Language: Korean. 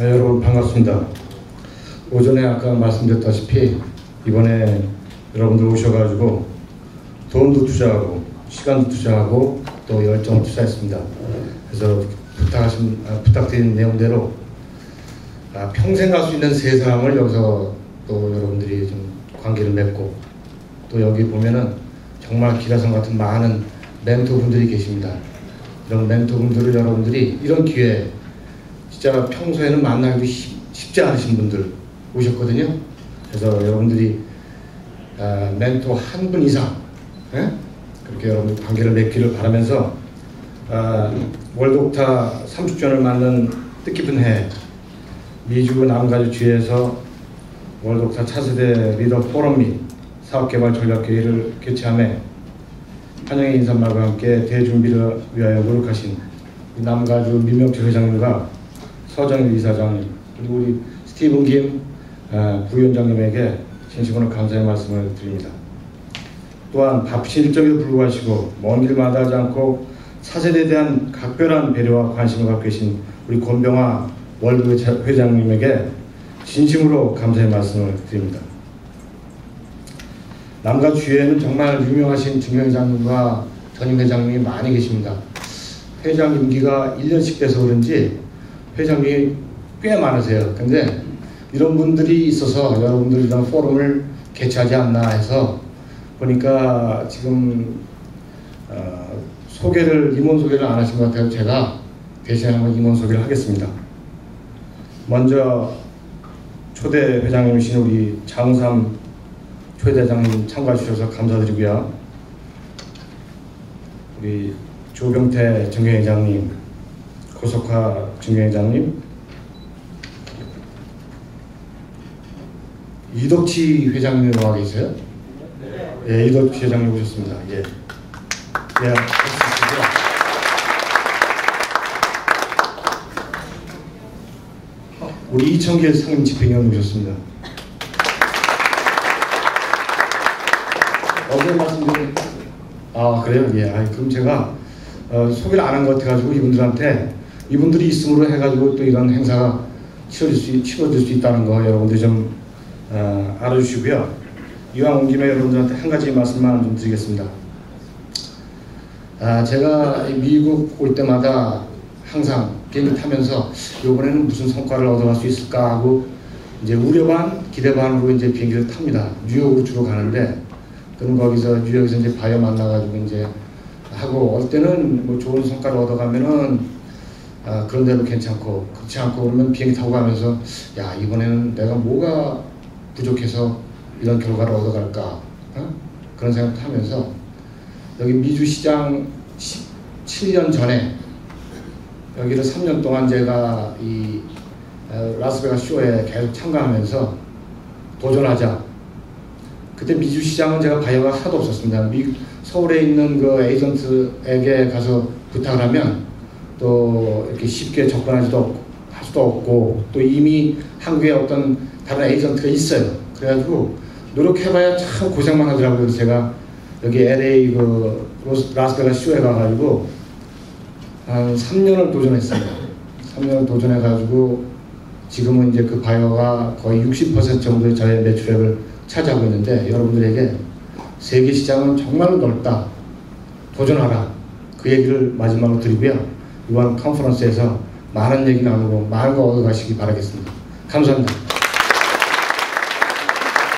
네, 여러분 반갑습니다. 오전에 아까 말씀드렸다시피 이번에 여러분들 오셔가지고 돈도 투자하고 시간도 투자하고 또 열정을 투자했습니다. 그래서 부탁하신 아, 부탁드린 내용대로 아, 평생 갈 수 있는 세 사람을 여기서 또 여러분들이 좀 관계를 맺고 또 여기 보면은 정말 기라성 같은 많은 멘토분들이 계십니다. 이런 멘토분들을 여러분들이 이런 기회에 진짜 평소에는 만나기도 쉽, 쉽지 않으신 분들 오셨거든요. 그래서 여러분들이 아, 멘토 한 분 이상 예? 그렇게 여러분 관계를 맺기를 바라면서 아, 월드옥타 30주년을 맞는 뜻깊은 해 미주 남가주 주에서 월드옥타 차세대 리더 포럼 및 사업개발 전략회의를 개최함에 환영의 인사말과 함께 대준비를 위하여 노력하신 남가주 민명철 회장님과 서정일 이사장님 그리고 우리 스티븐 김 아, 부위원장님에게 진심으로 감사의 말씀을 드립니다. 또한 일정에도 불구하시고 먼 길 마다 하지 않고 사세대에 대한 각별한 배려와 관심을 갖고 계신 우리 권병화 월드 회장님에게 진심으로 감사의 말씀을 드립니다. 남가 주위에는 정말 유명하신 중영 회장님과 전임 회장님이 많이 계십니다. 회장 임기가 1년씩 돼서 그런지 회장님이 꽤 많으세요. 근데 이런 분들이 있어서 여러분들 이런 포럼을 개최하지 않나 해서 보니까 지금 어, 소개를 임원 소개를 안 하신 것 같아요. 제가 대신 한번 임원 소개를 하겠습니다. 먼저 초대 회장님이신 우리 장삼 초대장님 참가해 주셔서 감사드리고요. 우리 조병태 정경회장님, 고석화 정경회장님, 이덕치 회장님 나와 계세요? 예, 이덕치 회장님 오셨습니다. 예. 예. 우리 이청길 상임 집행위원 오셨습니다. 어제 말씀드린 아 그래요? 예. 아 그럼 제가 어, 소개를 안 한 것 같아가지고 이분들한테 이분들이 있음으로 해가지고 또 이런 행사가 치러질 수, 치러질 수 있다는 거 여러분들 좀 어, 알아주시고요. 이왕 온 김에 여러분들한테 한 가지 말씀만 좀 드리겠습니다. 아, 제가 미국 올 때마다 항상 비행기 타면서 이번에는 무슨 성과를 얻어갈 수 있을까 하고 이제 우려 반, 기대 반으로 이제 비행기를 탑니다. 뉴욕으로 주로 가는데 그럼 거기서 뉴욕에서 이제 바이어 만나가지고 이제 하고 올 때는 뭐 좋은 성과를 얻어가면은 아, 그런 데도 괜찮고 그렇지 않고 그러면 비행기 타고 가면서 야 이번에는 내가 뭐가 부족해서 이런 결과를 얻어갈까 어? 그런 생각도 하면서 여기 미주시장 17년 전에 여기를 3년 동안 제가 이 어, 라스베가스 쇼에 계속 참가하면서 도전하자 그때 미주시장은 제가 바이오가 하나도 없었습니다. 미, 서울에 있는 그 에이전트에게 가서 부탁을 하면 또 이렇게 쉽게 접근하지도 없고, 할 수도 없고 또 이미 한국에 어떤 다른 에이전트가 있어요. 그래가지고 노력해봐야 참 고생만 하더라고요. 그래서 제가 여기 LA 그 라스베가스 쇼에 가가지고 한 3년을 도전했습니다. 3년을 도전해가지고 지금은 이제 그 바이오가 거의 60% 정도의 저의 매출액을 차지하고 있는데 여러분들에게 세계 시장은 정말로 넓다. 도전하라. 그 얘기를 마지막으로 드리고요. 이번 컨퍼런스에서 많은 얘기 나누고 많은 거 얻어가시기 바라겠습니다. 감사합니다.